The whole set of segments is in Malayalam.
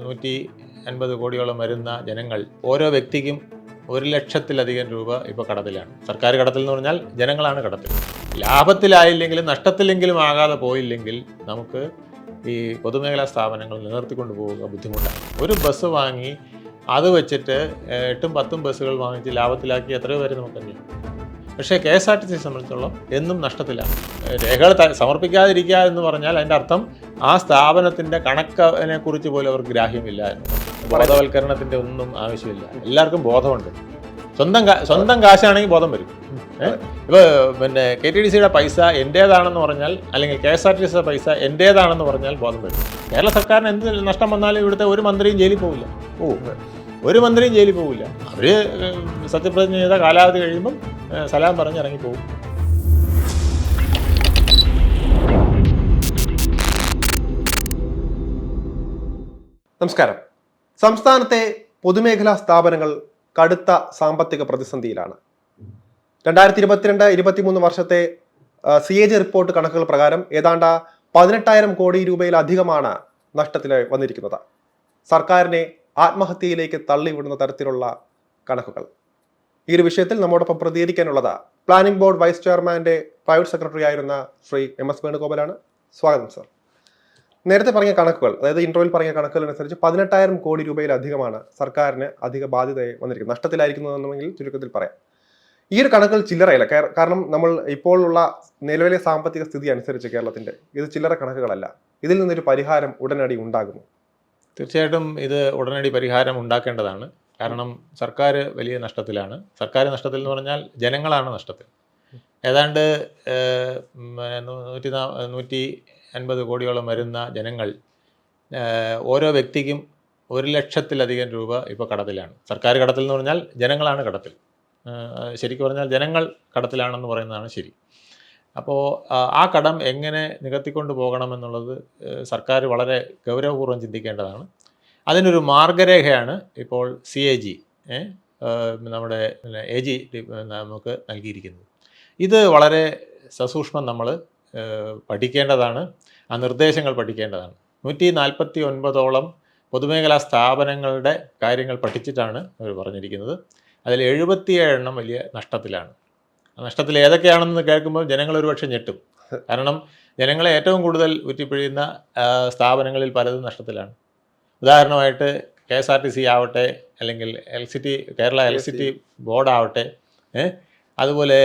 നൂറ്റി അൻപത് കോടിയോളം വരുന്ന ജനങ്ങൾ ഓരോ വ്യക്തിക്കും ഒരു ലക്ഷത്തിലധികം രൂപ ഇപ്പോൾ കടത്തിലാണ്. സർക്കാർ കടത്തിൽ എന്ന് പറഞ്ഞാൽ ജനങ്ങളാണ് കടത്തിൽ. ലാഭത്തിലായില്ലെങ്കിലും നഷ്ടത്തിലെങ്കിലും ആകാതെ പോയില്ലെങ്കിൽ നമുക്ക് ഈ പൊതുമേഖലാ സ്ഥാപനങ്ങൾ നിലനിർത്തിക്കൊണ്ട് പോവുക ബുദ്ധിമുട്ടാണ്. ഒരു ബസ് വാങ്ങി അത് വെച്ചിട്ട് എട്ടും പത്തും ബസ്സുകൾ വാങ്ങിച്ച് ലാഭത്തിലാക്കി എത്രയോ പേര് നമുക്കറിയാം പക്ഷേ K S R T C സംബന്ധിച്ചോളം എന്നും നഷ്ടത്തിലാണ് രേഖകൾ സമർപ്പിക്കാതിരിക്കുക എന്ന് പറഞ്ഞാൽ അതിന്റെ അർത്ഥം ആ സ്ഥാപനത്തിന്റെ കണക്കിനെ കുറിച്ച് പോലും അവർക്ക് ഗ്രാഹ്യമില്ല. ബോധവൽക്കരണത്തിന്റെ ഒന്നും ആവശ്യമില്ല. എല്ലാവർക്കും ബോധമുണ്ട്. സ്വന്തം സ്വന്തം കാശാണെങ്കിൽ ബോധം വരും. ഇപ്പോൾ പിന്നെ കെ ടി ഡി സിയുടെ പൈസ എന്റേതാണെന്ന് പറഞ്ഞാൽ അല്ലെങ്കിൽ കെ എസ് ആർ ടി സിയുടെ പൈസ എന്റേതാണെന്ന് പറഞ്ഞാൽ ബോധം വരും. കേരള സർക്കാരിന് എന്ത് നഷ്ടം വന്നാലും ഇവിടുത്തെ ഒരു മന്ത്രിയും ജയിലിൽ പോകില്ല ഓ ഒരു മന്ത്രിയും ജയിലിൽ പോകില്ല അവർ സത്യപ്രതിജ്ഞ ചെയ്ത കാലാവധി കഴിയുമ്പം സലാം പറഞ്ഞ് ഇറങ്ങി പോകും നമസ്കാരം. സംസ്ഥാനത്തെ പൊതുമേഖലാ സ്ഥാപനങ്ങൾ കടുത്ത സാമ്പത്തിക പ്രതിസന്ധിയിലാണ്. രണ്ടായിരത്തി ഇരുപത്തിരണ്ട് ഇരുപത്തിമൂന്ന് വർഷത്തെ സി എ ജി റിപ്പോർട്ട് കണക്കുകൾ പ്രകാരം ഏതാണ്ട് പതിനെട്ടായിരം കോടി രൂപയിലധികമാണ് നഷ്ടത്തിൽ വന്നിരിക്കുന്നത്. സർക്കാരിനെ ആത്മഹത്യയിലേക്ക് തള്ളിവിടുന്ന തരത്തിലുള്ള കണക്കുകൾ. ഈ ഒരു വിഷയത്തിൽ നമ്മോടൊപ്പം പ്രതികരിക്കാനുള്ളത്. പ്ലാനിംഗ് ബോർഡ് വൈസ് ചെയർമാന്റെ പ്രൈവറ്റ് സെക്രട്ടറി ആയിരുന്ന ശ്രീ എം എസ് വേണുഗോപാലാണ്. സ്വാഗതം സർ നേരത്തെ പറഞ്ഞ കണക്കുകൾ അതായത് ഇൻട്രോയിൽ പറഞ്ഞ കണക്കുകൾ അനുസരിച്ച് പതിനെട്ടായിരം കോടി രൂപയിലധികമാണ് സർക്കാരിന് അധിക ബാധ്യതയായി വന്നിരിക്കുന്നത്. നഷ്ടത്തിലായിരിക്കുന്നതെന്നുണ്ടെങ്കിൽ ചുരുക്കത്തിൽ പറയാം. ഈ ഒരു കണക്കുകൾ ചില്ലറയില്ല. കാരണം നമ്മൾ ഇപ്പോഴുള്ള നിലവിലെ സാമ്പത്തിക സ്ഥിതി അനുസരിച്ച് കേരളത്തിന്റെ ഇത് ചില്ലറ കണക്കുകളല്ല. ഇതിൽ നിന്നൊരു പരിഹാരം ഉടനടി ഉണ്ടാകുന്നു. തീർച്ചയായിട്ടും ഇത് ഉടനടി പരിഹാരം ഉണ്ടാക്കേണ്ടതാണ്. കാരണം സർക്കാർ വലിയ നഷ്ടത്തിലാണ്. സർക്കാർ നഷ്ടത്തിൽ എന്ന് പറഞ്ഞാൽ ജനങ്ങളാണ് നഷ്ടത്തിൽ. ഏതാണ്ട് നൂറ്റി നൂറ്റി അൻപത് കോടിയോളം വരുന്ന ജനങ്ങൾ ഓരോ വ്യക്തിക്കും ഒരു ലക്ഷത്തിലധികം രൂപ ഇപ്പോൾ കടത്തിലാണ്. സർക്കാർ കടത്തിൽ എന്ന് പറഞ്ഞാൽ ജനങ്ങളാണ് കടത്തിൽ. ശരിക്കും പറഞ്ഞാൽ ജനങ്ങൾ കടത്തിലാണെന്ന് പറയുന്നതാണ് ശരി. അപ്പോൾ ആ കടം എങ്ങനെ നികത്തിക്കൊണ്ട് പോകണമെന്നുള്ളത് സർക്കാർ വളരെ ഗൗരവപൂർവം ചിന്തിക്കേണ്ടതാണ്. അതിനൊരു മാർഗരേഖയാണ് ഇപ്പോൾ സി എ ജി നമ്മുടെ എ ജി നമുക്ക് നൽകിയിരിക്കുന്നത്. ഇത് വളരെ സസൂക്ഷ്മം നമ്മൾ പഠിക്കേണ്ടതാണ് ആ നിർദ്ദേശങ്ങൾ പഠിക്കേണ്ടതാണ്. നൂറ്റി നാൽപ്പത്തി ഒൻപതോളം പൊതുമേഖലാ സ്ഥാപനങ്ങളുടെ കാര്യങ്ങൾ പഠിച്ചിട്ടാണ് അവർ പറഞ്ഞിരിക്കുന്നത്. അതിൽ എഴുപത്തിയേഴ് എണ്ണം വലിയ നഷ്ടത്തിലാണ്. നഷ്ടത്തിൽ ഏതൊക്കെയാണെന്ന് കേൾക്കുമ്പോൾ ജനങ്ങൾ ഒരുപക്ഷെ ഞെട്ടും. കാരണം ജനങ്ങളെ ഏറ്റവും കൂടുതൽ ഉറ്റിപ്പിഴിയുന്ന സ്ഥാപനങ്ങളിൽ പലതും നഷ്ടത്തിലാണ്. ഉദാഹരണമായിട്ട് K S R T C ആവട്ടെ അല്ലെങ്കിൽ L C T Kerala L C T. Board ആവട്ടെ അതുപോലെ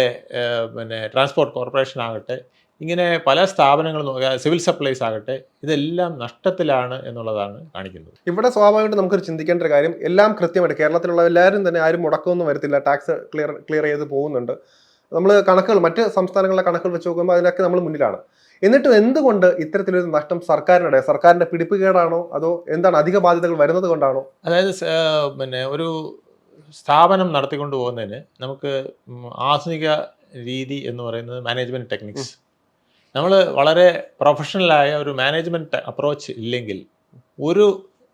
പിന്നെ ട്രാൻസ്പോർട്ട് കോർപ്പറേഷൻ ആകട്ടെ ഇങ്ങനെ പല സ്ഥാപനങ്ങളും സിവിൽ സപ്ലൈസ് ആകട്ടെ ഇതെല്ലാം നഷ്ടത്തിലാണ് എന്നുള്ളതാണ് കാണിക്കുന്നത്. ഇവിടെ സ്വാഭാവികമായിട്ട് നമുക്കൊരു ചിന്തിക്കേണ്ട ഒരു കാര്യം എല്ലാം കൃത്യമായിട്ട് കേരളത്തിലുള്ള എല്ലാവരും തന്നെ ആരും മുടക്കമൊന്നും വരത്തില്ല ടാക്സ് ക്ലിയർ ക്ലിയർ ചെയ്ത് പോകുന്നുണ്ട്. നമ്മൾ കണക്കുകൾ മറ്റ് സംസ്ഥാനങ്ങളിലെ കണക്കുകൾ വെച്ച് നോക്കുമ്പോൾ അതിലൊക്കെ നമ്മൾ മുന്നിലാണ്. എന്നിട്ടും എന്തുകൊണ്ട് ഇത്തരത്തിലൊരു നഷ്ടം സർക്കാരിനിടെ? സർക്കാരിന്റെ പിടിപ്പുകേടാണോ അതോ എന്താണ് അധിക ബാധ്യതകൾ വരുന്നത് കൊണ്ടാണോ? അതായത് പിന്നെ ഒരു സ്ഥാപനം നടത്തിക്കൊണ്ട് പോകുന്നതിന് നമുക്ക് ആധുനിക രീതി എന്ന് പറയുന്നത് മാനേജ്മെന്റ് ടെക്നിക്സ് നമ്മൾ വളരെ പ്രൊഫഷണലായ ഒരു മാനേജ്മെന്റ് അപ്രോച്ച് ഇല്ലെങ്കിൽ ഒരു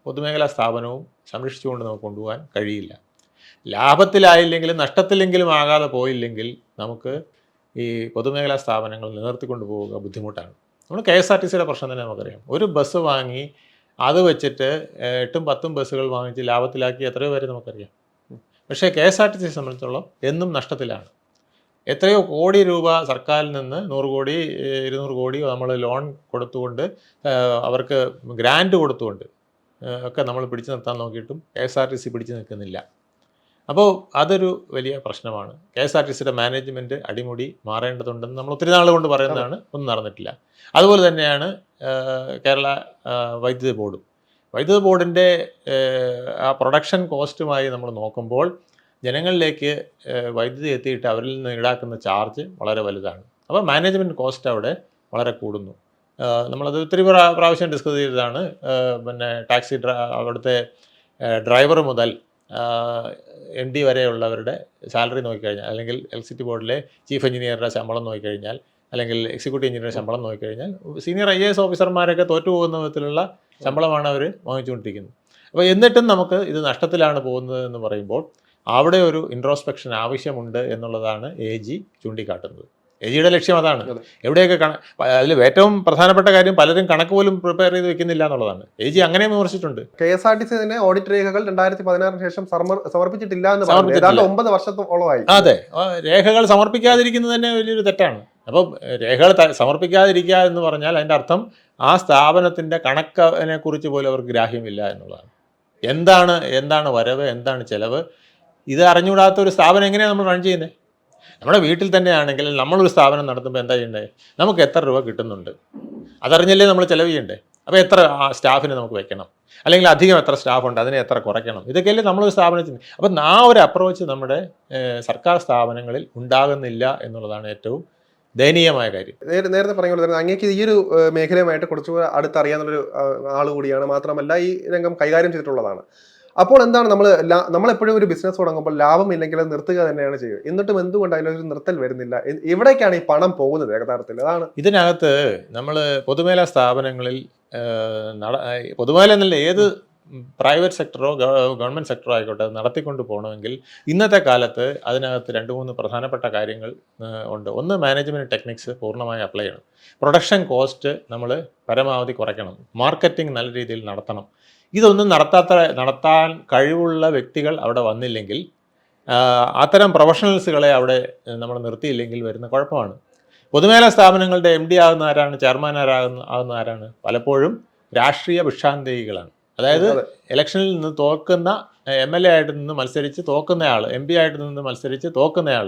പൊതുമേഖലാ സ്ഥാപനവും സംരക്ഷിച്ചുകൊണ്ട് നമുക്ക് കൊണ്ടുപോകാൻ കഴിയില്ല. ലാഭത്തിലായില്ലെങ്കിലും നഷ്ടത്തിലെങ്കിലും ആകാതെ പോയില്ലെങ്കിൽ നമുക്ക് ഈ പൊതുമേഖലാ സ്ഥാപനങ്ങൾ നിലനിർത്തിക്കൊണ്ട് പോവുക ബുദ്ധിമുട്ടാണ്. നമ്മൾ കെ എസ് ആർ ടി സിയുടെ പ്രശ്നം തന്നെ നമുക്കറിയാം. ഒരു ബസ് വാങ്ങി അത് വെച്ചിട്ട് എട്ടും പത്തും ബസ്സുകൾ വാങ്ങിച്ച് ലാഭത്തിലാക്കി എത്രയോ പേര് നമുക്കറിയാം. പക്ഷേ K S R T C സംബന്ധിച്ചോളം എന്നും നഷ്ടത്തിലാണ്. എത്രയോ കോടി രൂപ സർക്കാരിൽ നിന്ന് നൂറ് കോടി ഇരുന്നൂറ് കോടി നമ്മൾ ലോൺ കൊടുത്തുകൊണ്ട് അവർക്ക് ഗ്രാൻഡ് കൊടുത്തുകൊണ്ട് ഒക്കെ നമ്മൾ പിടിച്ചു നിർത്താൻ നോക്കിയിട്ടും K S R T C പിടിച്ചു നിൽക്കുന്നില്ല. അപ്പോൾ അതൊരു വലിയ പ്രശ്നമാണ്. കെ എസ് ആർ ടി സിയുടെ മാനേജ്മെന്റ് അടിമുടി മാറേണ്ടതുണ്ടെന്ന് നമ്മൾ ഒത്തിരി നാൾ കൊണ്ട് പറയുന്നതാണ്. ഒന്നും നടന്നിട്ടില്ല. അതുപോലെ തന്നെയാണ് കേരള വൈദ്യുതി ബോർഡും. വൈദ്യുതി ബോർഡിന്റെ ആ പ്രൊഡക്ഷൻ കോസ്റ്റുമായി നമ്മൾ നോക്കുമ്പോൾ ജനങ്ങളിലേക്ക് വൈദ്യുതി എത്തിയിട്ട് അവരിൽ നിന്ന് ഈടാക്കുന്ന ചാർജ് വളരെ വലുതാണ്. അപ്പോൾ മാനേജ്മെന്റ് കോസ്റ്റ് അവിടെ വളരെ കൂടുന്നു. നമ്മളത് ഒത്തിരി പ്രാവശ്യം ഡിസ്കസ് ചെയ്തതാണ്. പിന്നെ ടാക്സി ഡ്ര അവിടുത്തെ ഡ്രൈവർ മുതൽ എം ഡി വരെയുള്ളവരുടെ സാലറി നോക്കിക്കഴിഞ്ഞാൽ അല്ലെങ്കിൽ ഇലക്ട്രിസിറ്റി ബോർഡിലെ ചീഫ് എഞ്ചിനീയറുടെ ശമ്പളം നോക്കിക്കഴിഞ്ഞാൽ അല്ലെങ്കിൽ എക്സിക്യൂട്ടീവ് എഞ്ചിനീയറുടെ ശമ്പളം നോക്കിക്കഴിഞ്ഞാൽ സീനിയർ ഐ എ എസ് ഓഫീസർമാരൊക്കെ തോറ്റുപോകുന്ന വിധത്തിലുള്ള ശമ്പളമാണ് അവർ വാങ്ങിച്ചുകൊണ്ടിരിക്കുന്നത്. അപ്പോൾ എന്നിട്ടും നമുക്ക് ഇത് നഷ്ടത്തിലാണ് പോകുന്നത് എന്ന് പറയുമ്പോൾ അവിടെ ഒരു ഇൻട്രോസ്പെക്ഷൻ ആവശ്യമുണ്ട് എന്നുള്ളതാണ് എ ജി ചൂണ്ടിക്കാട്ടുന്നത്. എ ലക്ഷ്യം അതാണ്. എവിടെയൊക്കെ കണ അതിൽ ഏറ്റവും പ്രധാനപ്പെട്ട കാര്യം പലരും കണക്ക് പോലും പ്രിപ്പയർ ചെയ്ത് വെക്കുന്നില്ല എന്നുള്ളതാണ്. എ ജി അങ്ങനെ വിമർശിച്ചിട്ടുണ്ട്. K S R T C തന്നെ ഓഡിറ്റ് രേഖകൾ രണ്ടായിരത്തി പതിനാറിന് ശേഷം സമർപ്പിച്ചിട്ടില്ല എന്ന് പറഞ്ഞു. സമർപ്പിച്ചിട്ടില്ല. ഏതാണ്ട് ഒമ്പത് വർഷത്തോളമായി അതെ. രേഖകൾ സമർപ്പിക്കാതിരിക്കുന്നത് തന്നെ വലിയൊരു തെറ്റാണ്. അപ്പം രേഖകൾ സമർപ്പിക്കാതിരിക്കുക എന്ന് പറഞ്ഞാൽ അതിന്റെ അർത്ഥം ആ സ്ഥാപനത്തിന്റെ കണക്കിനെ കുറിച്ച് പോലും അവർക്ക് ഗ്രാഹ്യമില്ല എന്നുള്ളതാണ്. എന്താണ് എന്താണ് വരവ് എന്താണ് ചെലവ്? ഇത് അറിഞ്ഞുകൂടാത്ത ഒരു സ്ഥാപനം എങ്ങനെയാണ് നമ്മൾ റൺ ചെയ്യുന്നത് നമ്മുടെ വീട്ടിൽ തന്നെയാണെങ്കിൽ നമ്മളൊരു സ്ഥാപനം നടത്തുമ്പോൾ എന്താ ചെയ്യേണ്ടത് നമുക്ക് എത്ര രൂപ കിട്ടുന്നുണ്ട്? അതറിഞ്ഞല്ലേ നമ്മൾ ചെലവ് ചെയ്യണ്ടേ? അപ്പോൾ എത്ര സ്റ്റാഫിനെ നമുക്ക് വെക്കണം. അല്ലെങ്കിൽ അധികം എത്ര സ്റ്റാഫ് ഉണ്ട് അതിനെ എത്ര കുറയ്ക്കണം? ഇതൊക്കെയല്ലേ നമ്മളൊരു സ്ഥാപനത്തിന് അപ്പം ആ ഒരു അപ്രോച്ച് നമ്മുടെ സർക്കാർ സ്ഥാപനങ്ങളിൽ ഉണ്ടാകുന്നില്ല എന്നുള്ളതാണ് ഏറ്റവും ദയനീയമായ കാര്യം. നേരെ- നേരത്തെ പറഞ്ഞ പോലെ അങ്ങേക്ക് ഈ ഒരു മേഖലയുമായിട്ട് കുറച്ചുകൂടെ അടുത്തറിയാന്നുള്ളൊരു ആൾ കൂടിയാണ്. മാത്രമല്ല ഈ രംഗം കൈകാര്യം ചെയ്തിട്ടുള്ളതാണ്. അപ്പോൾ എന്താണ് നമ്മൾ നമ്മളെപ്പോഴും ഒരു ബിസിനസ് തുടങ്ങുമ്പോൾ ലാഭം ഇല്ലെങ്കിൽ നിർത്തുക തന്നെയാണ് ചെയ്യുക. എന്നിട്ടും എന്തുകൊണ്ട് അതിലൊരു നിർത്തൽ വരുന്നില്ല? എവിടേക്കാണ് ഈ പണം പോകുന്നത് യഥാർത്ഥത്തിൽ? അതാണ്. ഇതിനകത്ത് നമ്മൾ പൊതുമേല സ്ഥാപനങ്ങളിൽ പൊതുമേല എന്നല്ല ഏത് പ്രൈവറ്റ് സെക്ടറോ ഗവൺമെന്റ് സെക്ടറോ ആയിക്കോട്ടെ നടത്തിക്കൊണ്ട് പോകണമെങ്കിൽ ഇന്നത്തെ കാലത്ത് അതിനകത്ത് രണ്ട് മൂന്ന് പ്രധാനപ്പെട്ട കാര്യങ്ങൾ ഉണ്ട്. ഒന്ന് മാനേജ്മെന്റ് ടെക്നിക്സ് പൂർണമായി അപ്ലൈ ചെയ്യണം. പ്രൊഡക്ഷൻ കോസ്റ്റ് നമ്മൾ പരമാവധി കുറയ്ക്കണം. മാർക്കറ്റിംഗ് നല്ല രീതിയിൽ നടത്തണം. ഇതൊന്നും നടത്താത്ത നടത്താൻ കഴിവുള്ള വ്യക്തികൾ അവിടെ വന്നില്ലെങ്കിൽ അത്തരം പ്രൊഫഷണൽസുകളെ അവിടെ നമ്മൾ നിർത്തിയില്ലെങ്കിൽ വരുന്ന കുഴപ്പമാണ്. പൊതുമേഖലാ സ്ഥാപനങ്ങളുടെ എം ഡി ആകുന്ന ആരാണ് ചെയർമാൻ ആരാകുന്ന ആകുന്ന ആരാണ്? പലപ്പോഴും രാഷ്ട്രീയ ഭിക്ഷാന്തേഹികളാണ് അതായത് ഇലക്ഷനിൽ നിന്ന് തോക്കുന്ന എം എൽ എ ആയിട്ട് നിന്ന് മത്സരിച്ച് തോക്കുന്നയാൾ എം പി ആയിട്ട് നിന്ന് മത്സരിച്ച് തോക്കുന്നയാൾ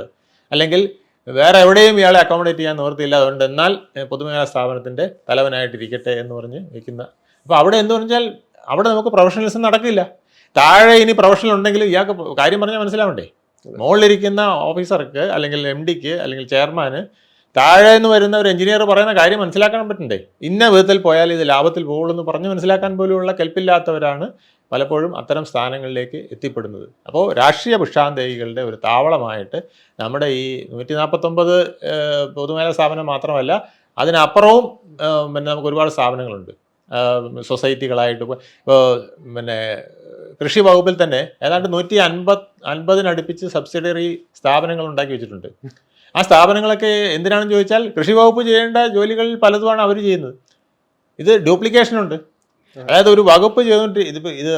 അല്ലെങ്കിൽ വേറെ എവിടെയും ഇയാളെ അക്കോമഡേറ്റ് ചെയ്യാൻ നിവൃത്തിയില്ല. അതുകൊണ്ട് എന്നാൽ പൊതുമേഖലാ സ്ഥാപനത്തിന്റെ തലവനായിട്ടിരിക്കട്ടെ എന്ന് പറഞ്ഞ് വയ്ക്കുന്ന അപ്പോൾ അവിടെ എന്ന് പറഞ്ഞാൽ അവിടെ നമുക്ക് പ്രൊഫഷണലിസം നടക്കില്ല. താഴെ ഇനി പ്രൊഫഷണൽ ഉണ്ടെങ്കിൽ ഇയാൾക്ക് കാര്യം പറഞ്ഞാൽ മനസ്സിലാവണ്ടേ? മുകളിലിരിക്കുന്ന ഓഫീസർക്ക് അല്ലെങ്കിൽ എം ഡിക്ക് അല്ലെങ്കിൽ ചെയർമാന് താഴെ നിന്ന് വരുന്ന ഒരു എഞ്ചിനീയർ പറയുന്ന കാര്യം മനസ്സിലാക്കാൻ പറ്റണ്ടേ? ഇന്ന വിധത്തിൽ പോയാൽ ഇത് ലാഭത്തിൽ പോകുള്ളൂ എന്ന് പറഞ്ഞ് മനസ്സിലാക്കാൻ പോലുമുള്ള കെൽപ്പില്ലാത്തവരാണ് പലപ്പോഴും അത്തരം സ്ഥാനങ്ങളിലേക്ക് എത്തിപ്പെടുന്നത്. അപ്പോൾ രാഷ്ട്രീയ ഭിക്ഷാന്തേഹികളുടെ ഒരു താവളമായിട്ട് നമ്മുടെ ഈ നൂറ്റി നാൽപ്പത്തൊമ്പത് പൊതുമേഖലാ സ്ഥാപനം മാത്രമല്ല അതിനപ്പുറവും പിന്നെ നമുക്ക് ഒരുപാട് സ്ഥാപനങ്ങളുണ്ട്. സൊസൈറ്റികളായിട്ട് പിന്നെ കൃഷി വകുപ്പിൽ തന്നെ ഏതാണ്ട് നൂറ്റി അൻപത് അൻപതിനടുപ്പിച്ച് സബ്സിഡറി സ്ഥാപനങ്ങൾ ഉണ്ടാക്കി വെച്ചിട്ടുണ്ട്. ആ സ്ഥാപനങ്ങളൊക്കെ എന്തിനാണെന്ന് ചോദിച്ചാൽ കൃഷി വകുപ്പ് ചെയ്യേണ്ട ജോലികളിൽ പലതുമാണ് അവർ ചെയ്യുന്നത്. ഇത് ഡ്യൂപ്ലിക്കേഷനുണ്ട് അതായത് ഒരു വകുപ്പ് ചെയ്തുകൊണ്ട് ഇതിപ്പോൾ ഇത്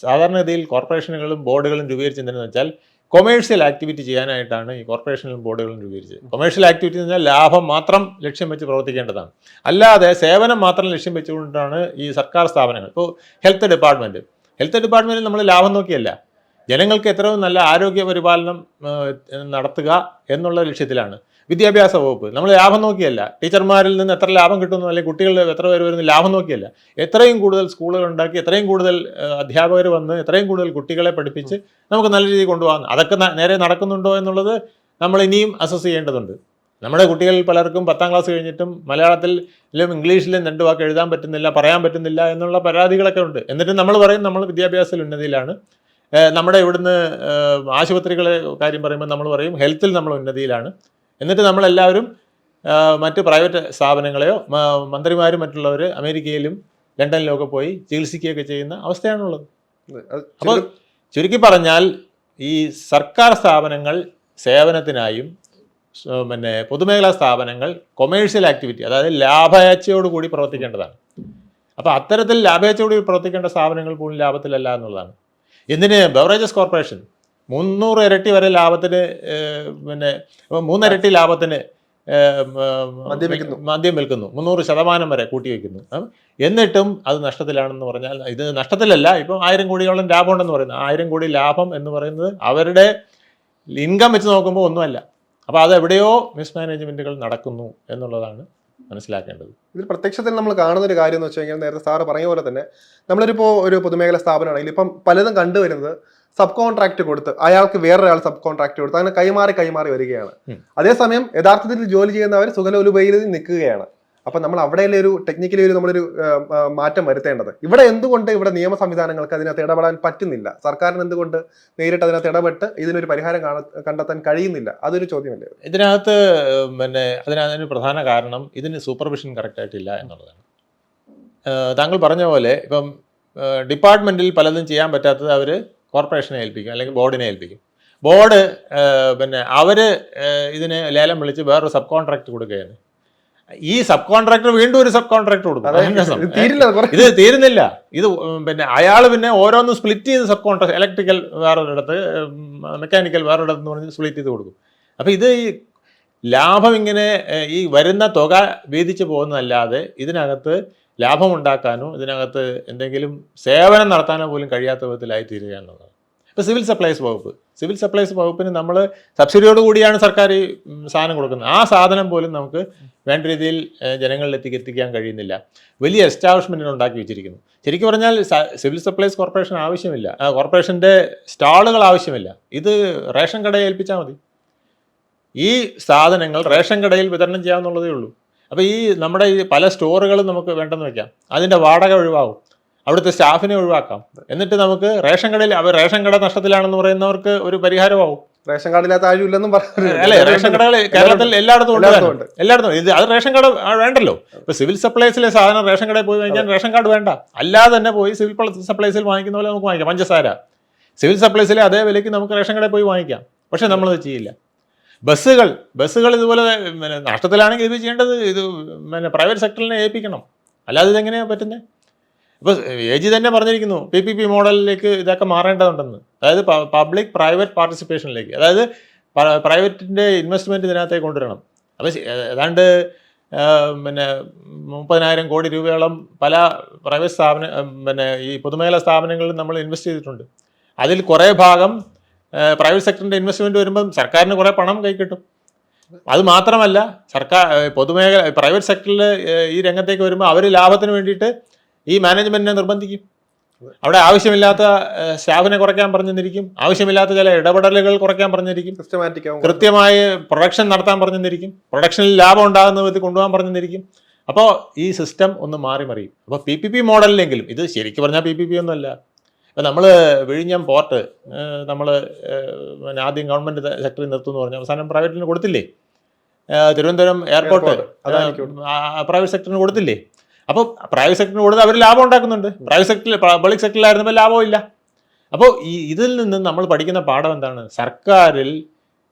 സാധാരണഗതിയിൽ കോർപ്പറേഷനുകളും ബോർഡുകളും രൂപീകരിച്ചെന്തെന്ന് വെച്ചാൽ കൊമേഴ്സ്യൽ ആക്ടിവിറ്റി ചെയ്യാനായിട്ടാണ് ഈ കോർപ്പറേഷനിലും ബോർഡുകളും രൂപീകരിച്ചത്. കൊമേഴ്ഷ്യൽ ആക്ടിവിറ്റി എന്ന് പറഞ്ഞാൽ ലാഭം മാത്രം ലക്ഷ്യം വെച്ച് പ്രവർത്തിക്കേണ്ടതാണ്. അല്ലാതെ സേവനം മാത്രം ലക്ഷ്യം വെച്ചുകൊണ്ടാണ് ഈ സർക്കാർ സ്ഥാപനങ്ങൾ. ഇപ്പോൾ ഹെൽത്ത് ഡിപ്പാർട്ട്മെന്റ് ഹെൽത്ത് ഡിപ്പാർട്ട്മെന്റിൽ നമ്മൾ ലാഭം നോക്കിയല്ല. ജനങ്ങൾക്ക് എത്രയും നല്ല ആരോഗ്യ പരിപാലനം നടത്തുക എന്നുള്ള ലക്ഷ്യത്തിലാണ്. വിദ്യാഭ്യാസ വകുപ്പ്. നമ്മൾ ലാഭം നോക്കിയല്ല. ടീച്ചർമാരിൽ നിന്ന് എത്ര ലാഭം കിട്ടുന്നു അല്ലെങ്കിൽ കുട്ടികൾ എത്ര പേര് വരുന്നു ലാഭം നോക്കിയല്ല. എത്രയും കൂടുതൽ സ്കൂളുകൾ ഉണ്ടാക്കി എത്രയും കൂടുതൽ അധ്യാപകർ വന്ന് എത്രയും കൂടുതൽ കുട്ടികളെ പഠിപ്പിച്ച് നമുക്ക് നല്ല രീതിയിൽ കൊണ്ടുപോകാം. അതൊക്കെ നേരെ നടക്കുന്നുണ്ടോ എന്നുള്ളത് നമ്മൾ ഇനിയും അസസ് ചെയ്യേണ്ടതുണ്ട്. നമ്മുടെ കുട്ടികളിൽ പലർക്കും പത്താം ക്ലാസ് കഴിഞ്ഞിട്ടും മലയാളത്തിലും ഇംഗ്ലീഷിലും രണ്ട് വാക്ക് എഴുതാൻ പറ്റുന്നില്ല പറയാൻ പറ്റുന്നില്ല എന്നുള്ള പരാതികളൊക്കെ ഉണ്ട്. എന്നിട്ട് നമ്മൾ പറയും നമ്മൾ വിദ്യാഭ്യാസത്തിൽ ഉന്നതിയിലാണ്. നമ്മുടെ ഇവിടുന്ന് ആശുപത്രികളെ കാര്യം പറയുമ്പോൾ നമ്മൾ പറയും ഹെൽത്തിൽ നമ്മൾ ഉന്നതിയിലാണ്. എന്നിട്ട് നമ്മളെല്ലാവരും മറ്റ് പ്രൈവറ്റ് സ്ഥാപനങ്ങളെയോ മന്ത്രിമാരും മറ്റുള്ളവർ അമേരിക്കയിലും ലണ്ടനിലും ഒക്കെ പോയി ചികിത്സിക്കുകയൊക്കെ ചെയ്യുന്ന അവസ്ഥയാണുള്ളത്. അപ്പോൾ ചുരുക്കി പറഞ്ഞാൽ ഈ സർക്കാർ സ്ഥാപനങ്ങൾ സേവനത്തിനായും പിന്നെ പൊതുമേഖലാ സ്ഥാപനങ്ങൾ കൊമേഴ്ഷ്യൽ ആക്ടിവിറ്റി അതായത് ലാഭേച്ഛയോടുകൂടി പ്രവർത്തിക്കേണ്ടതാണ്. അപ്പോൾ അത്തരത്തിൽ ലാഭേച്ഛയോടുകൂടി പ്രവർത്തിക്കേണ്ട സ്ഥാപനങ്ങൾ പോലും ലാഭത്തിലല്ല എന്നുള്ളതാണ്. എന്തിന്? ബവറേജസ് കോർപ്പറേഷൻ മുന്നൂറ് ഇരട്ടി വരെ ലാഭത്തിന് പിന്നെ മൂന്നിരട്ടി ലാഭത്തിന് മദ്യം വിൽക്കുന്നു. മുന്നൂറ് ശതമാനം വരെ കൂട്ടി വയ്ക്കുന്നു. എന്നിട്ടും അത് നഷ്ടത്തിലാണെന്ന് പറഞ്ഞാൽ ഇത് നഷ്ടത്തിലല്ല ഇപ്പം ആയിരം കോടിയോളം ലാഭം ഉണ്ടെന്ന് പറയുന്നത്. ആയിരം കോടി ലാഭം എന്ന് പറയുന്നത് അവരുടെ ഇൻകം വെച്ച് നോക്കുമ്പോൾ ഒന്നുമല്ല. അപ്പോൾ അത് എവിടെയോ മിസ്മാനേജ്മെന്റുകൾ നടക്കുന്നു എന്നുള്ളതാണ് മനസ്സിലാക്കേണ്ടത്. ഇതിൽ പ്രത്യക്ഷത്തിൽ നമ്മൾ കാണുന്ന ഒരു കാര്യം എന്ന് വെച്ച് കഴിഞ്ഞാൽ നേരത്തെ സാറ് പറഞ്ഞ പോലെ തന്നെ നമ്മളൊരിപ്പോൾ ഒരു പൊതുമേഖലാ സ്ഥാപനമാണെങ്കിൽ ഇപ്പം പലതും കണ്ടുവരുന്നത് സബ് കോൺട്രാക്ട് കൊടുത്ത് അയാൾക്ക് വേറൊരാൾ സബ് കോൺട്രാക്ട് കൊടുത്ത് അങ്ങനെ കൈമാറി കൈമാറി വരികയാണ്. അതേസമയം യഥാർത്ഥത്തിൽ ജോലി ചെയ്യുന്നവർ സുഖലോലുപയിൽ നിൽക്കുകയാണ്. അപ്പൊ നമ്മൾ അവിടെയല്ലേ ഒരു ടെക്നിക്കലി ഒരു നമ്മളൊരു മാറ്റം വരുത്തേണ്ടത്? ഇവിടെ എന്തുകൊണ്ട് ഇവിടെ നിയമ സംവിധാനങ്ങൾക്ക് അതിനകത്ത് ഇടപെടാൻ പറ്റുന്നില്ല? സർക്കാരിന് എന്തുകൊണ്ട് നേരിട്ട് അതിനകത്ത് ഇടപെട്ട് ഇതിനൊരു പരിഹാരം കാണ- കണ്ടെത്താൻ കഴിയുന്നില്ല? അതൊരു ചോദ്യമല്ലേ? ഇതിനകത്ത് പിന്നെ അതിനകത്തൊരു പ്രധാന കാരണം ഇതിന് സൂപ്പർവിഷൻ കറക്റ്റായിട്ടില്ല എന്നുള്ളതാണ്. താങ്കൾ പറഞ്ഞ പോലെ ഇപ്പം ഡിപ്പാർട്ട്മെന്റിൽ പലതും ചെയ്യാൻ പറ്റാത്തത് അവർ കോർപ്പറേഷനെ ഏൽപ്പിക്കും അല്ലെങ്കിൽ ബോർഡിനെ ഏൽപ്പിക്കും. ബോർഡ് പിന്നെ അവർ ഇതിന് ലേലം വിളിച്ച് വേറൊരു സബ് കോൺട്രാക്ട് കൊടുക്കുകയാണ്. ഈ സബ് കോൺട്രാക്ടർ വീണ്ടും ഒരു സബ് കോൺട്രാക്ട് കൊടുക്കും ഇത് തീരുന്നില്ല. ഇത് പിന്നെ അയാൾ പിന്നെ ഓരോന്നും സ്പ്ലിറ്റ് ചെയ്ത് സബ് കോൺട്രാക്ട് ഇലക്ട്രിക്കൽ വേറൊരിടത്ത് മെക്കാനിക്കൽ വേറൊരിടത്ത് എന്ന് പറഞ്ഞ് സ്പ്ലിറ്റ് ചെയ്ത് കൊടുക്കും. അപ്പോൾ ഇത് ഈ ലാഭം ഇങ്ങനെ ഈ വരുന്ന തുക വീതിച്ച് പോകുന്നതല്ലാതെ ഇതിനകത്ത് ലാഭം ഉണ്ടാക്കാനോ ഇതിനകത്ത് എന്തെങ്കിലും സേവനം നടത്താനോ പോലും കഴിയാത്ത വിധത്തിലായി തീരുകയാണുള്ളത് ഇപ്പോൾ സിവിൽ സപ്ലൈസ് വകുപ്പ്. സിവിൽ സപ്ലൈസ് വകുപ്പിന് നമ്മൾ സബ്സിഡിയോട് കൂടിയാണ് സർക്കാർ ഈ സാധനം കൊടുക്കുന്നത്. ആ സാധനം പോലും നമുക്ക് വേണ്ട രീതിയിൽ ജനങ്ങളിലെത്തിക്ക് എത്തിക്കാൻ കഴിയുന്നില്ല. വലിയ എസ്റ്റാബ്ലിഷ്മെന്റിന് ഉണ്ടാക്കി വെച്ചിരിക്കുന്നു. ശരിക്കും പറഞ്ഞാൽ സിവിൽ സപ്ലൈസ് കോർപ്പറേഷൻ ആവശ്യമില്ല. കോർപ്പറേഷന്റെ സ്റ്റാളുകൾ ആവശ്യമില്ല. ഇത് റേഷൻ കടയെ ഏൽപ്പിച്ചാൽ മതി. ഈ സാധനങ്ങൾ റേഷൻ കടയിൽ വിതരണം ചെയ്യാമെന്നുള്ളതേ ഉള്ളൂ. അപ്പോൾ ഈ നമ്മുടെ ഈ പല സ്റ്റോറുകളും നമുക്ക് വേണ്ടെന്ന് വെക്കാം. അതിന്റെ വാടക ഒഴിവാകും. അവിടുത്തെ സ്റ്റാഫിനെ ഒഴിവാക്കാം. എന്നിട്ട് നമുക്ക് റേഷൻ കടയിൽ അവർ റേഷൻ കട നഷ്ടത്തിലാണെന്ന് പറയുന്നവർക്ക് ഒരു പരിഹാരമാവും. റേഷൻ കാർഡില്ലാത്ത ആരും ഇല്ലെന്നും അല്ലേ റേഷൻ കടകൾ കേരളത്തിൽ എല്ലായിടത്തും ഉണ്ട് എല്ലായിടത്തും. ഇത് അത് റേഷൻ കട വേണ്ടല്ലോ. ഇപ്പൊ സിവിൽ സപ്ലൈസിലെ സാധനം റേഷൻ കടയിൽ പോയി വാങ്ങിക്കാൻ റേഷൻ കാർഡ് വേണ്ട. അല്ലാതെ തന്നെ പോയി സിവിൽ പ്ല- സപ്ലൈസിൽ വാങ്ങിക്കുന്ന പോലെ നമുക്ക് വാങ്ങിക്കാം. പഞ്ചസാര. സിവിൽ സപ്ലൈസിലെ അതേ വിലയ്ക്ക് നമുക്ക് റേഷൻ കടയിൽ പോയി വാങ്ങിക്കാം. പക്ഷെ നമ്മളത് ചെയ്യില്ല. ബസ്സുകൾ ബസ്സുകൾ ഇതുപോലെ പിന്നെ നഷ്ടത്തിലാണെങ്കിൽ ഇത് ചെയ്യേണ്ടത് ഇത് പിന്നെ പ്രൈവറ്റ് സെക്ടറിനെ ഏൽപ്പിക്കണം. അല്ലാതെ ഇതെങ്ങനെയാണ് പറ്റുന്നത് ഇപ്പോൾ എ ജി തന്നെ പറഞ്ഞിരിക്കുന്നു പി പി പി മോഡലിലേക്ക് ഇതൊക്കെ മാറേണ്ടതുണ്ടെന്ന്. അതായത് പബ്ലിക് പ്രൈവറ്റ് പാർട്ടിസിപ്പേഷനിലേക്ക് അതായത് പ്രൈവറ്റിന്റെ ഇൻവെസ്റ്റ്മെന്റ് ഇതിനകത്തേക്ക് കൊണ്ടുവരണം. അപ്പോൾ ഏതാണ്ട് പിന്നെ മുപ്പതിനായിരം കോടി രൂപയോളം പല പ്രൈവറ്റ് സ്ഥാപന പിന്നെ ഈ പൊതുമേഖലാ സ്ഥാപനങ്ങളിൽ നമ്മൾ ഇൻവെസ്റ്റ് ചെയ്തിട്ടുണ്ട്. അതിൽ കുറേ ഭാഗം പ്രൈവറ്റ് സെക്ടറിന്റെ ഇൻവെസ്റ്റ്മെന്റ് വരുമ്പം സർക്കാരിന് കുറേ പണം കൈ കിട്ടും. അത് മാത്രമല്ല സർക്കാർ പൊതുമേഖല പ്രൈവറ്റ് സെക്ടറിൽ ഈ രംഗത്തേക്ക് വരുമ്പോൾ അവർ ലാഭത്തിന് വേണ്ടിയിട്ട് ഈ മാനേജ്മെന്റിനെ നിർബന്ധിക്കും. അവിടെ ആവശ്യമില്ലാത്ത സ്റ്റാഫിനെ കുറയ്ക്കാൻ പറഞ്ഞിരിക്കും. ആവശ്യമില്ലാത്ത ചില ഇടപെടലുകൾ കുറയ്ക്കാൻ പറഞ്ഞിരിക്കും. സിസ്റ്റമാറ്റിക് കൃത്യമായി പ്രൊഡക്ഷൻ നടത്താൻ പറഞ്ഞിരിക്കും. പ്രൊഡക്ഷനിൽ ലാഭം ഉണ്ടാകുന്ന വിധത്തിൽ കൊണ്ടുപോകാൻ പറഞ്ഞിരിക്കും. അപ്പോൾ ഈ സിസ്റ്റം ഒന്ന് മാറി മറിയും അപ്പോൾ പി പി പി മോഡലിലെങ്കിലും ഇത് ശരിക്കും പറഞ്ഞാൽ പി പി പി ഒന്നുമല്ല. ഇപ്പം നമ്മൾ വിഴിഞ്ഞം പോർട്ട് നമ്മൾ പിന്നെ ആദ്യം ഗവൺമെന്റ് സെക്ടറിൽ നിർത്തുമെന്ന് പറഞ്ഞു. അവസാനം പ്രൈവറ്റിന് കൊടുത്തില്ലേ? തിരുവനന്തപുരം എയർപോർട്ട് അതാണ് പ്രൈവറ്റ് സെക്ടറിന് കൊടുത്തില്ലേ? അപ്പോൾ പ്രൈവറ്റ് സെക്ടറിന് കൊടുത്ത് അവർ ലാഭം ഉണ്ടാക്കുന്നുണ്ട്. പ്രൈവറ്റ് സെക്ടറിൽ പബ്ലിക് സെക്ടറിലായിരുന്നപ്പോൾ ലാഭവും ഇല്ല. അപ്പോൾ ഈ ഇതിൽ നിന്ന് നമ്മൾ പഠിക്കുന്ന പാഠം എന്താണ്? സർക്കാരിൽ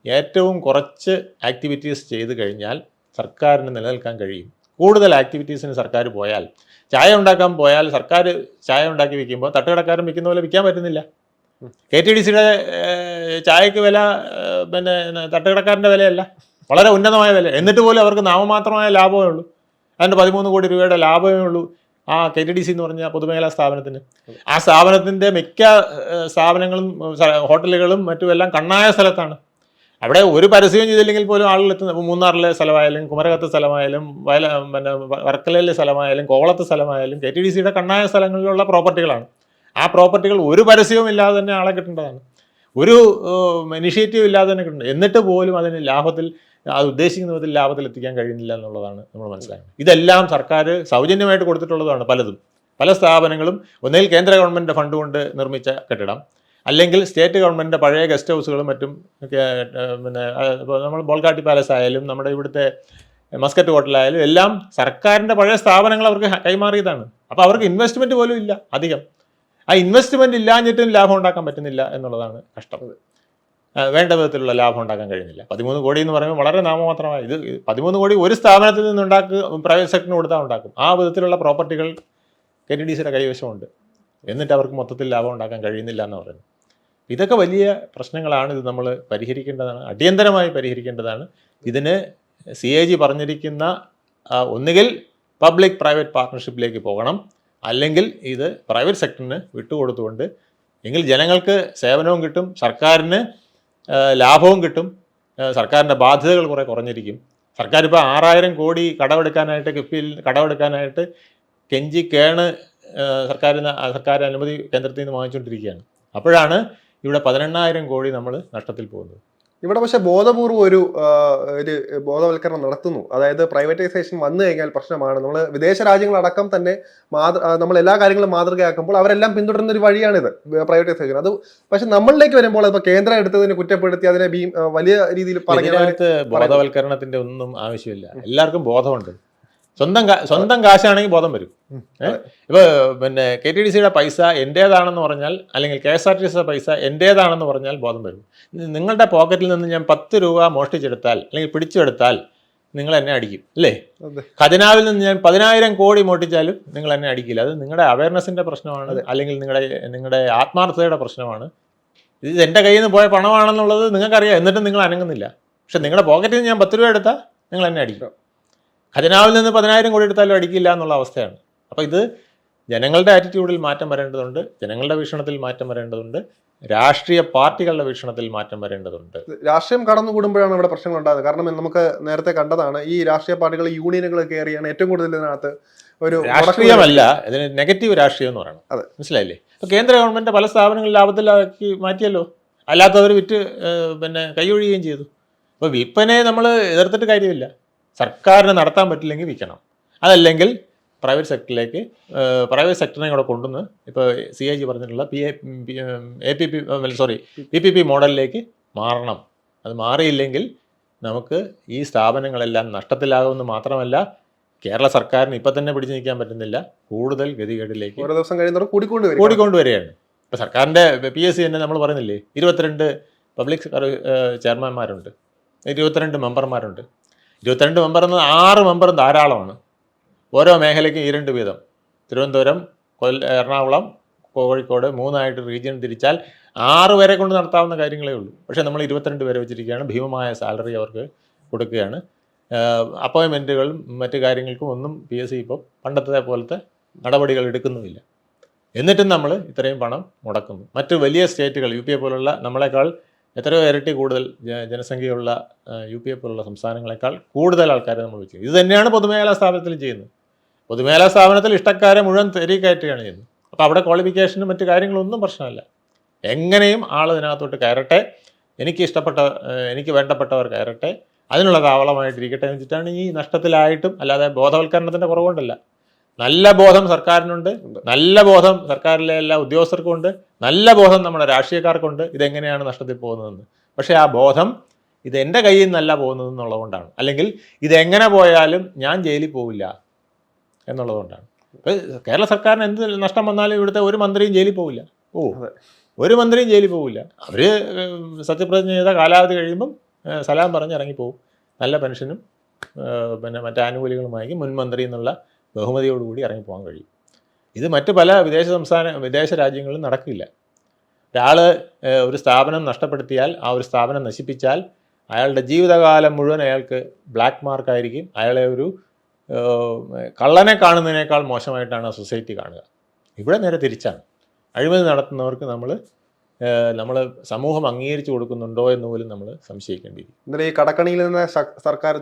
ഏറ്റവും കുറച്ച് ആക്ടിവിറ്റീസ് ചെയ്ത് കഴിഞ്ഞാൽ സർക്കാരിന് നിലനിൽക്കാൻ കഴിയും. കൂടുതൽ ആക്ടിവിറ്റീസിന് സർക്കാർ പോയാൽ ചായ ഉണ്ടാക്കാൻ പോയാൽ സർക്കാർ ചായ ഉണ്ടാക്കി വിൽക്കുമ്പോൾ തട്ടുകടക്കാരൻ വിൽക്കുന്ന പോലെ വിൽക്കാൻ പറ്റുന്നില്ല. കെ ടി ഡി സിയുടെ ചായക്ക് വില പിന്നെ തട്ടുകടക്കാരന്റെ വിലയല്ല. വളരെ ഉന്നതമായ വില. എന്നിട്ട് പോലും അവർക്ക് നാമമാത്രമായ ലാഭമേ ഉള്ളൂ. അതിന്റെ പതിമൂന്ന് കോടി രൂപയുടെ ലാഭമേ ഉള്ളൂ ആ കെ ടി ഡി സി എന്ന് പറഞ്ഞ പൊതുമേഖലാ സ്ഥാപനത്തിന്. ആ സ്ഥാപനത്തിന്റെ മിക്ക സ്ഥാപനങ്ങളും ഹോട്ടലുകളും മറ്റുമെല്ലാം കണ്ണായ സ്ഥലത്താണ്. അവിടെ ഒരു പരസ്യവും ചെയ്തില്ലെങ്കിൽ പോലും ഇപ്പോൾ മൂന്നാറിലെ സ്ഥലമായാലും കുമരകത്തെ സ്ഥലമായാലും വയല പിന്നെ വർക്കലയിലെ സ്ഥലമായാലും കോവളത്തെ സ്ഥലമായാലും കെ ടി ഡി സിയുടെ കണ്ണായ സ്ഥലങ്ങളിലുള്ള പ്രോപ്പർട്ടികളാണ്. ആ പ്രോപ്പർട്ടികൾ ഒരു പരസ്യവും ഇല്ലാതെ തന്നെ ആളെ കിട്ടേണ്ടതാണ്. ഒരു ഇനിഷ്യേറ്റീവ് ഇല്ലാതെ തന്നെ കിട്ടുന്നുണ്ട് എന്നിട്ട് പോലും അതിന് ലാഭത്തിൽ അത് ഉദ്ദേശിക്കുന്ന വിധത്തിൽ ലാഭത്തിൽ എത്തിക്കാൻ കഴിയുന്നില്ല എന്നുള്ളതാണ് നമ്മൾ മനസ്സിലാക്കുന്നത് ഇതെല്ലാം സർക്കാർ സൗജന്യമായിട്ട് കൊടുത്തിട്ടുള്ളതാണ് പലതും. പല സ്ഥാപനങ്ങളും ഒന്നുകിൽ കേന്ദ്ര ഗവൺമെന്റ് ഫണ്ട് കൊണ്ട് നിർമ്മിച്ച കെട്ടിടം അല്ലെങ്കിൽ സ്റ്റേറ്റ് ഗവൺമെന്റിന്റെ പഴയ ഗസ്റ്റ് ഹൗസുകളും മറ്റും ഒക്കെ പിന്നെ ഇപ്പോൾ നമ്മൾ ബോൾഗാട്ടി പാലസ് ആയാലും നമ്മുടെ ഇവിടുത്തെ മസ്കറ്റ് ഹോട്ടലായാലും എല്ലാം സർക്കാരിന്റെ പഴയ സ്ഥാപനങ്ങൾ അവർക്ക് കൈമാറിയതാണ്. അപ്പോൾ അവർക്ക് ഇൻവെസ്റ്റ്മെന്റ് പോലും ഇല്ല അധികം. ആ ഇൻവെസ്റ്റ്മെന്റ് ഇല്ലാഞ്ഞിട്ടും ലാഭം ഉണ്ടാക്കാൻ പറ്റുന്നില്ല എന്നുള്ളതാണ് കഷ്ടം. വേണ്ട വിധത്തിലുള്ള ലാഭം ഉണ്ടാക്കാൻ കഴിയുന്നില്ല. പതിമൂന്ന് കോടി എന്ന് പറയുമ്പോൾ വളരെ നാമമാത്രമായി ഇത് പതിമൂന്ന് കോടി ഒരു സ്ഥാപനത്തിൽ നിന്ന് ഉണ്ടാക്കി പ്രൈവറ്റ് സെക്ടറിന് കൊടുത്താൽ ഉണ്ടാക്കും. ആ വിധത്തിലുള്ള പ്രോപ്പർട്ടികൾ കെ ടി ഡി സിയുടെ കൈവശമുണ്ട്. എന്നിട്ട് അവർക്ക് മൊത്തത്തിൽ ലാഭം ഉണ്ടാക്കാൻ കഴിയുന്നില്ല എന്ന് പറയുന്നു. ഇതൊക്കെ വലിയ പ്രശ്നങ്ങളാണ് ഇത് നമ്മൾ പരിഹരിക്കേണ്ടതാണ് അടിയന്തരമായി പരിഹരിക്കേണ്ടതാണ്. ഇതിന് സി എ ജി പറഞ്ഞിരിക്കുന്ന ഒന്നുകിൽ പബ്ലിക് പ്രൈവറ്റ് പാർട്ട്ണർഷിപ്പിലേക്ക് പോകണം അല്ലെങ്കിൽ ഇത് പ്രൈവറ്റ് സെക്ടറിന് വിട്ടുകൊടുത്തുകൊണ്ട് എങ്കിൽ ജനങ്ങൾക്ക് സേവനവും കിട്ടും സർക്കാരിന് ലാഭവും കിട്ടും സർക്കാരിന്റെ ബാധ്യതകൾ കുറേ കുറഞ്ഞിരിക്കും. സർക്കാർ ഇപ്പോൾ ആറായിരം കോടി കടമെടുക്കാനായിട്ട് കിഫ്ബിയിൽ കടമെടുക്കാനായിട്ട് കെഞ്ചി കേണ് സർക്കാരിന് സർക്കാർ അനുമതി കേന്ദ്രത്തിൽ നിന്ന് വാങ്ങിച്ചുകൊണ്ടിരിക്കുകയാണ്. അപ്പോഴാണ് ഇവിടെ പതിനെണ്ണായിരം കോടി നമ്മൾ നഷ്ടത്തിൽ പോകുന്നത് ഇവിടെ പക്ഷെ ബോധപൂർവം ഒരു ഒരു ബോധവൽക്കരണം നടത്തുന്നു. അതായത് പ്രൈവറ്റൈസേഷൻ വന്നു കഴിഞ്ഞാൽ പ്രശ്നമാണ്. നമ്മൾ വിദേശ രാജ്യങ്ങളടക്കം തന്നെ മാതൃ നമ്മൾ എല്ലാ കാര്യങ്ങളും മാതൃകയാക്കുമ്പോൾ അവരെല്ലാം പിന്തുടരുന്ന ഒരു വഴിയാണിത് പ്രൈവറ്റൈസേഷൻ അത് പക്ഷെ നമ്മളിലേക്ക് വരുമ്പോൾ അതിപ്പോൾ കേന്ദ്രം എടുത്തതിനെ കുറ്റപ്പെടുത്തി അതിനെ വലിയ രീതിയിൽ പറഞ്ഞു ബോധവൽക്കരണത്തിന്റെ ഒന്നും ആവശ്യമില്ല. എല്ലാവർക്കും ബോധമുണ്ട്. സ്വന്തം സ്വന്തം കാശാണെങ്കിൽ ബോധം വരും? ഇപ്പൊ പിന്നെ കെ ടി ഡി സിയുടെ പൈസ എന്റേതാണെന്ന് പറഞ്ഞാൽ അല്ലെങ്കിൽ കെ എസ് ആർ ടി സിയുടെ പൈസ എന്റേതാണെന്ന് പറഞ്ഞാൽ ബോധം വരും. നിങ്ങളുടെ പോക്കറ്റിൽ നിന്ന് ഞാൻ പത്ത് രൂപ മോഷ്ടിച്ചെടുത്താൽ അല്ലെങ്കിൽ പിടിച്ചെടുത്താൽ നിങ്ങൾ എന്നെ അടിക്കും അല്ലേ. ഖജനാവിൽ നിന്ന് ഞാൻ പതിനായിരം കോടി മോട്ടിച്ചാലും നിങ്ങൾ എന്നെ അടിക്കില്ല. അത് നിങ്ങളുടെ അവയർനെസിന്റെ പ്രശ്നമാണ് അല്ലെങ്കിൽ നിങ്ങളുടെ നിങ്ങളുടെ ആത്മാർത്ഥതയുടെ പ്രശ്നമാണ്. ഇത് എന്റെ കയ്യിൽ നിന്ന് പോയ പണമാണെന്നുള്ളത് നിങ്ങൾക്കറിയാം എന്നിട്ടും നിങ്ങൾ അനങ്ങുന്നില്ല. പക്ഷെ നിങ്ങളുടെ പോക്കറ്റിൽ നിന്ന് ഞാൻ പത്ത് രൂപ എടുത്താൽ നിങ്ങൾ എന്നെ അടിക്കും. ഖജനാവിൽ നിന്ന് പതിനായിരം കോടി എടുത്താലും അടിക്കില്ല എന്നുള്ള അവസ്ഥയാണ്. അപ്പോൾ ഇത് ജനങ്ങളുടെ ആറ്റിറ്റ്യൂഡിൽ മാറ്റം വരേണ്ടതുണ്ട് ജനങ്ങളുടെ വീക്ഷണത്തിൽ മാറ്റം വരേണ്ടതുണ്ട് രാഷ്ട്രീയ പാർട്ടികളുടെ വീക്ഷണത്തിൽ മാറ്റം വരേണ്ടതുണ്ട്. രാഷ്ട്രീയം കടന്നുകൂടുമ്പോഴാണ് ഇവിടെ പ്രശ്നങ്ങൾ ഉണ്ടാകുന്നത് കാരണം നമുക്ക് നേരത്തെ കണ്ടതാണ് ഈ രാഷ്ട്രീയ പാർട്ടികൾ യൂണിയനുകൾ കയറിയാണ് ഏറ്റവും കൂടുതൽ ഇതിനകത്ത് ഒരു രാഷ്ട്രീയമല്ല ഇതിന് നെഗറ്റീവ് രാഷ്ട്രീയം എന്ന് പറയണം. അതെ. മനസ്സിലായില്ലേ? ഇപ്പൊ കേന്ദ്ര ഗവൺമെന്റ് പല സ്ഥാപനങ്ങളും ലാഭത്തിലാക്കി മാറ്റിയല്ലോ. അല്ലാത്തവർ വിറ്റ് പിന്നെ കൈയൊഴിയുകയും ചെയ്തു. അപ്പോൾ വിൽപ്പനയെ നമ്മൾ എതിർത്തിട്ട് കാര്യമില്ല. സർക്കാരിന് നടത്താൻ പറ്റില്ലെങ്കിൽ വിൽക്കണം. അതല്ലെങ്കിൽ പ്രൈവറ്റ് സെക്ടറിലേക്ക് പ്രൈവറ്റ് സെക്ടറിനെ കൂടെ കൊണ്ടുവന്ന് ഇപ്പോൾ സി ഐ ജി പറഞ്ഞിട്ടുള്ള P A P P sorry P P P മോഡലിലേക്ക് മാറണം. അത് മാറിയില്ലെങ്കിൽ നമുക്ക് ഈ സ്ഥാപനങ്ങളെല്ലാം നഷ്ടത്തിലാകുമെന്ന് മാത്രമല്ല കേരള സർക്കാരിന് ഇപ്പം തന്നെ പിടിച്ചു നിൽക്കാൻ പറ്റുന്നില്ല. കൂടുതൽ ഗതികേടിലേക്ക് ഓരോ ദിവസം കഴിയുന്നവർ കൂടിക്കൊണ്ട് വരും കൂടിക്കൊണ്ടുവരികയാണ് ഇപ്പം സർക്കാരിന്റെ പി എസ് സി തന്നെ നമ്മൾ പറയുന്നില്ലേ ഇരുപത്തിരണ്ട് പബ്ലിക് ചെയർമാൻമാരുണ്ട്. ഇരുപത്തിരണ്ട് മെമ്പർമാരുണ്ട്. ഇരുപത്തിരണ്ട് മെമ്പർ എന്നത് ആറ് മെമ്പറും ധാരാളമാണ്. ഓരോ മേഖലയ്ക്കും ഈ രണ്ട് വീതം. തിരുവനന്തപുരം കൊല്ല എറണാകുളം കോഴിക്കോട് മൂന്നായിട്ട് റീജിയൻ തിരിച്ചാൽ ആറ് പേരെ കൊണ്ട് നടത്താവുന്ന കാര്യങ്ങളേ ഉള്ളൂ. പക്ഷേ നമ്മൾ ഇരുപത്തിരണ്ട് പേരെ വെച്ചിരിക്കുകയാണ്. ഭീമമായ സാലറി അവർക്ക് കൊടുക്കുകയാണ്. അപ്പോയിൻമെന്റുകളും മറ്റു കാര്യങ്ങൾക്കും ഒന്നും പി എസ് സി ഇപ്പോൾ പണ്ടത്തെ പോലത്തെ നടപടികൾ എടുക്കുന്നുമില്ല. എന്നിട്ടും നമ്മൾ ഇത്രയും പണം മുടക്കുന്നു. മറ്റ് വലിയ സ്റ്റേറ്റുകൾ യു പി എ പോലുള്ള നമ്മളെക്കാൾ എത്രയോ ഇരട്ടി കൂടുതൽ ജനസംഖ്യയുള്ള യു പി എ പോലുള്ള സംസ്ഥാനങ്ങളെക്കാൾ കൂടുതൽ ആൾക്കാരെ നമ്മൾ വെച്ചു. ഇത് തന്നെയാണ് പൊതുമേഖലാ സ്ഥാപനത്തിൽ ചെയ്യുന്നത്. പൊതുമേഖലാ സ്ഥാപനത്തിൽ ഇഷ്ടക്കാരെ മുഴുവൻ തെരി കയറ്റുകയാണ് ചെയ്യുന്നത്. അപ്പോൾ അവിടെ ക്വാളിഫിക്കേഷനും മറ്റു കാര്യങ്ങളൊന്നും പ്രശ്നമല്ല. എങ്ങനെയും ആൾ ഇതിനകത്തോട്ട് കയറട്ടെ. എനിക്ക് ഇഷ്ടപ്പെട്ട എനിക്ക് വേണ്ടപ്പെട്ടവർ കയറട്ടെ. അതിനുള്ള താവളമായിട്ടിരിക്കട്ടെ എന്ന് വെച്ചിട്ടാണ് ഈ നഷ്ടത്തിലായിട്ടും അല്ലാതെ ബോധവൽക്കരണത്തിന്റെ കുറവുകൊണ്ടല്ല. നല്ല ബോധം സർക്കാരിനുണ്ട് നല്ല ബോധം സർക്കാരിലെ എല്ലാ ഉദ്യോഗസ്ഥർക്കും ഉണ്ട് നല്ല ബോധം നമ്മുടെ രാഷ്ട്രീയക്കാർക്കുണ്ട്. ഇതെങ്ങനെയാണ് നഷ്ടത്തിൽ പോകുന്നതെന്ന്. പക്ഷേ ആ ബോധം ഇത് എന്റെ കയ്യിൽ നിന്നല്ല പോകുന്നത് എന്നുള്ളതുകൊണ്ടാണ് അല്ലെങ്കിൽ ഇതെങ്ങനെ പോയാലും ഞാൻ ജയിലിൽ പോവില്ല എന്നുള്ളതുകൊണ്ടാണ്. കേരള സർക്കാരിന് എന്ത് നഷ്ടം വന്നാലും ഇവിടുത്തെ ഒരു മന്ത്രിയും ജയിലിൽ പോവില്ല. ഓ ഒരു മന്ത്രിയും ജയിലിൽ പോവില്ല. അവർ സത്യപ്രതിജ്ഞ ചെയ്ത കാലാവധി കഴിയുമ്പം സലാം പറഞ്ഞ് ഇറങ്ങിപ്പോവും. നല്ല പെൻഷനും പിന്നെ മറ്റു ആനുകൂല്യങ്ങളുമായി മുൻ മന്ത്രി എന്നുള്ള ബഹുമതിയോടുകൂടി ഇറങ്ങിപ്പോകാൻ കഴിയും. ഇത് മറ്റ് പല വിദേശ സംസ്ഥാന വിദേശ രാജ്യങ്ങളിലും നടക്കില്ല. ഒരാൾ ഒരു സ്ഥാപനം നഷ്ടപ്പെടുത്തിയാൽ ആ ഒരു സ്ഥാപനം നശിപ്പിച്ചാൽ അയാളുടെ ജീവിതകാലം മുഴുവൻ അയാൾക്ക് ബ്ലാക്ക് മാർക്കായിരിക്കും. അയാളെ ഒരു കള്ളനെ കാണുന്നതിനേക്കാൾ മോശമായിട്ടാണ് സൊസൈറ്റി കാണുക. ഇവിടെ നേരെ തിരിച്ചാണ്. അഴിമതി നടത്തുന്നവർക്ക് നമ്മൾ നമ്മൾ സമൂഹം അംഗീകരിച്ചു കൊടുക്കുന്നുണ്ടോ എന്ന് പോലും നമ്മൾ സംശയിക്കേണ്ടിയിരിക്കും. ഇന്നലെ ഈ കടക്കണിയിൽ നിന്ന് സർക്കാർ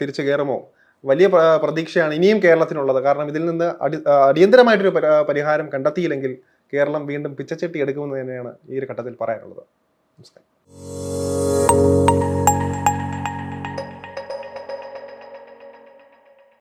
തിരിച്ചു കയറുമോ? വലിയ പ്ര- പ്രതീക്ഷയാണ് ഇനിയും കേരളത്തിനുള്ളത്. കാരണം ഇതിൽ നിന്ന് അടി അടിയന്തരമായിട്ടൊരു പരിഹാരം കണ്ടെത്തിയില്ലെങ്കിൽ കേരളം വീണ്ടും പിച്ചച്ചട്ടി എടുക്കുമെന്ന് തന്നെയാണ് ഈ ഒരു ഘട്ടത്തിൽ പറയാനുള്ളത്. നമസ്കാരം.